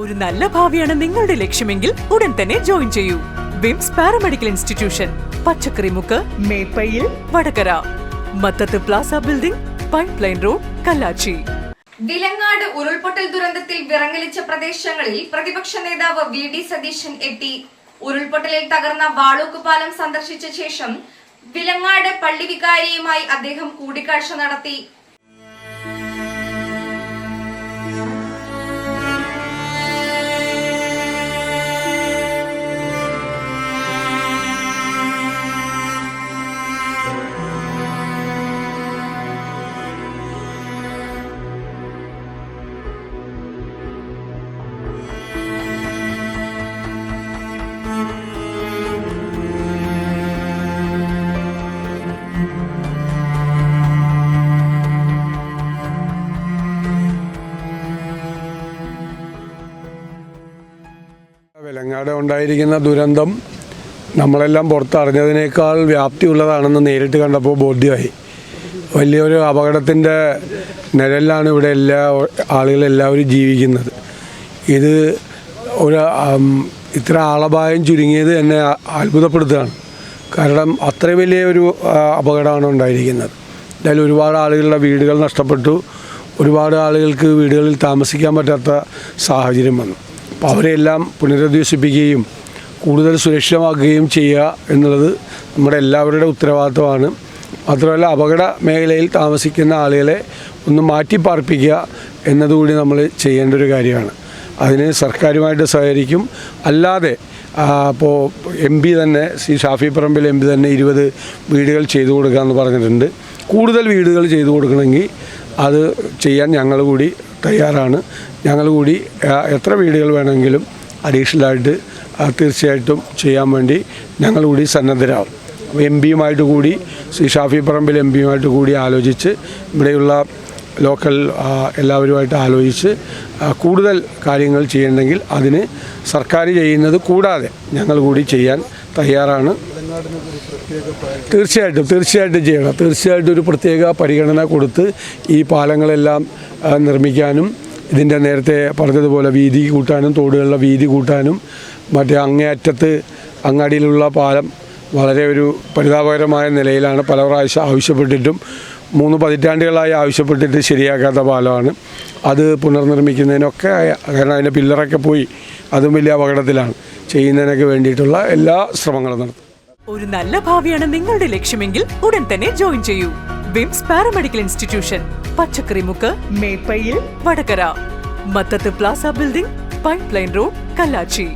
ഒരു നല്ല ഭാവിയാണ് നിങ്ങളുടെ ലക്ഷ്യമെങ്കിൽ ഉടൻ തന്നെ ജോയിൻ ചെയ്യൂ. Vims paramedical institution Pachakkarimukku Meppayil Vadakara. Mathath plaza building pipeline road Kallachi. Vilangad ഉരുൾപൊട്ടൽ ദുരന്തത്തിൽ വിറങ്ങലിച്ച പ്രദേശങ്ങളിൽ പ്രതിപക്ഷ നേതാവ് വി ഡി സതീശൻ എത്തി. ഉരുൾപൊട്ടലിൽ തകർന്ന വാളൂക്കുപാലം സന്ദർശിച്ച ശേഷം വിലങ്ങാട് പള്ളി വികാരിയുമായി അദ്ദേഹം കൂടിക്കാഴ്ച നടത്തി. വിലങ്ങാട് ഉണ്ടായിരിക്കുന്ന ദുരന്തം നമ്മളെല്ലാം പുറത്തറിഞ്ഞതിനേക്കാൾ വ്യാപ്തിയുള്ളതാണെന്ന് നേരിട്ട് കണ്ടപ്പോൾ ബോധ്യമായി. വലിയൊരു അപകടത്തിന്റെ നിഴലിലാണ് ഇവിടെ എല്ലാ ആളുകളെല്ലാവരും ജീവിക്കുന്നത്. ഇത് ഒരു ഇത്ര ആളപായം ചുരുങ്ങിയത് എന്നെ അത്ഭുതപ്പെടുത്തുകയാണ്. കാരണം അത്ര വലിയ ഒരു അപകടമാണ് ഉണ്ടായിരിക്കുന്നത്. എന്തായാലും ഒരുപാട് ആളുകളുടെ വീടുകൾ നഷ്ടപ്പെട്ടു. ഒരുപാട് ആളുകൾക്ക് വീടുകളിൽ താമസിക്കാൻ പറ്റാത്ത സാഹചര്യം വന്നു. അപ്പോൾ അവരെല്ലാം പുനരധിവസിപ്പിക്കുകയും കൂടുതൽ സുരക്ഷിതമാക്കുകയും ചെയ്യുക എന്നുള്ളത് നമ്മുടെ എല്ലാവരുടെ ഉത്തരവാദിത്വമാണ്. മാത്രമല്ല അപകട മേഖലയിൽ താമസിക്കുന്ന ആളുകളെ ഒന്ന് മാറ്റി പാർപ്പിക്കുക എന്നതുകൂടി നമ്മൾ ചെയ്യേണ്ട ഒരു കാര്യമാണ്. അതിന് സർക്കാരുമായിട്ട് സഹകരിക്കും. അല്ലാതെ അപ്പോൾ എം പി തന്നെ ശ്രീ ഷാഫി പറമ്പിൽ എം പി തന്നെ ഇരുപത് വീടുകൾ ചെയ്തു കൊടുക്കാമെന്ന് പറഞ്ഞിട്ടുണ്ട്. കൂടുതൽ വീടുകൾ ചെയ്തു കൊടുക്കണമെങ്കിൽ അത് ചെയ്യാൻ ഞങ്ങൾ കൂടി തയ്യാറാണ്. ഞങ്ങൾ കൂടി എത്ര വീടുകൾ വേണമെങ്കിലും അഡീഷണലായിട്ട് തീർച്ചയായിട്ടും ചെയ്യാൻ വേണ്ടി ഞങ്ങൾ കൂടി സന്നദ്ധരാകും എം പിയുമായിട്ട് കൂടി ശ്രീ ഷാഫി പറമ്പിൽ എം പിയുമായിട്ട് കൂടി ആലോചിച്ച് ഇവിടെയുള്ള ലോക്കൽ എല്ലാവരുമായിട്ട് ആലോചിച്ച് കൂടുതൽ കാര്യങ്ങൾ ചെയ്യണമെങ്കിൽ അതിന് സർക്കാർ ചെയ്യുന്നത് കൂടാതെ ഞങ്ങൾ കൂടി ചെയ്യാൻ തയ്യാറാണ്. തീർച്ചയായിട്ടും തീർച്ചയായിട്ടും ചെയ്യണം. തീർച്ചയായിട്ടും ഒരു പ്രത്യേക പരിഗണന കൊടുത്ത് ഈ പാലങ്ങളെല്ലാം നിർമ്മിക്കാനും ഇതിന്റെ നേരത്തെ പറഞ്ഞതുപോലെ വീതി കൂട്ടാനും തോടുകളുടെ വീതി കൂട്ടാനും മറ്റേ അങ്ങേയറ്റത്ത് അങ്ങാടിയിലുള്ള പാലം വളരെ ഒരു പരിതാപകരമായ നിലയിലാണ് പല പ്രാവശ്യം ആവശ്യപ്പെട്ടിട്ടും മൂന്ന് പതിറ്റാണ്ടുകളായി ആവശ്യപ്പെട്ടിട്ട് ശരിയാക്കാത്ത പാലമാണ്. അത് പുനർനിർമ്മിക്കുന്നതിനൊക്കെ കാരണം അതിന്റെ പില്ലറൊക്കെ പോയി അതും വലിയ അപകടത്തിലാണ്. ചെയ്യുന്നതിനൊക്കെ വേണ്ടിയിട്ടുള്ള എല്ലാ ശ്രമങ്ങളും നടത്തും. ഒരു നല്ല ഭാവിയാണ് നിങ്ങളുടെ ലക്ഷ്യമെങ്കിൽ ഉടൻ തന്നെ ജോയിൻ ചെയ്യൂ. Vims paramedical institution Pachakkarimukku Meppayil Vadakara. Mathath plaza building pipeline road Kallachi.